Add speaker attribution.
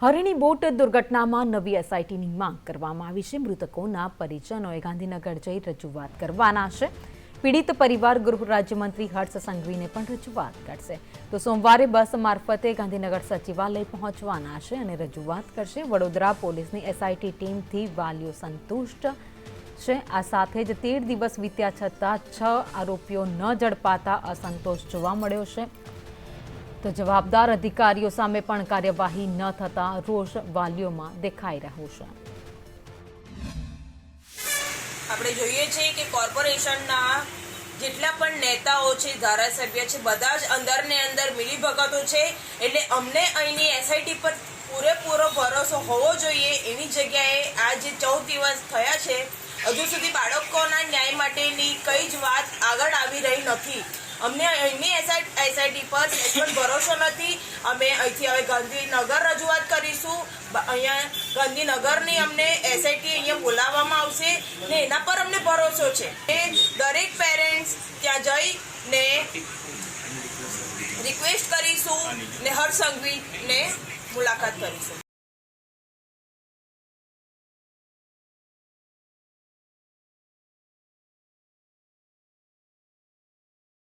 Speaker 1: હરિણી boat દુર્ઘટનામાં નવી એસઆઈટીની માંગ કરવામાં આવી છે. મૃતકોના પરિજનોએ ગાંધીનગર જઈ રજૂઆત કરવાના છે. પીડિત પરિવાર ગૃહ રાજ્યમંત્રી હર્ષ સંઘવીને પણ રજૂઆત કરશે. તો સોમવારે બસ મારફતે ગાંધીનગર સચિવાલય પહોંચવાના છે અને રજૂઆત કરશે. વડોદરા પોલીસની એસઆઈટી ટીમથી વાલીઓ સંતુષ્ટ છે. આ સાથે જ તેર દિવસ વીત્યા છતાં છ આરોપીઓ ન ઝડપાતા અસંતોષ જોવા મળ્યો છે. તો જવાબદાર અધિકારીઓ સામે પણ કાર્યવાહી ન થતા રોષ વાલીઓમાં દેખાઈ રહ્યો છે.
Speaker 2: આપણે જોઈએ છીએ કે કોર્પોરેશનના જેટલા પણ નેતાઓ છે, ધારાસભ્ય છે, બધા જ અંદર ને અંદર મિલીભગતો છે. એટલે અમને અહીંની એસઆઈટી પર પૂરેપૂરો ભરોસો હોવો જોઈએ. એની જગ્યાએ આ જે ચૌદ દિવસ થયા છે, હજુ સુધી બાળકોના ન્યાય માટેની કઈ જ વાત આગળ આવી રહી નથી. અમને અહીંની એસઆઈટી પર પણ ભરોસો નથી. અમે અહીંથી હવે ગાંધીનગર રજૂઆત કરીશું. અહીંયા ગાંધીનગરની અમને એસઆઈટી અહીંયા બોલાવવામાં આવશે ને એના પર અમને ભરોસો છે. એ દરેક પેરેન્ટ્સ ત્યાં જઈને રિક્વેસ્ટ કરીશું ને હર સંઘવીને મુલાકાત કરીશું.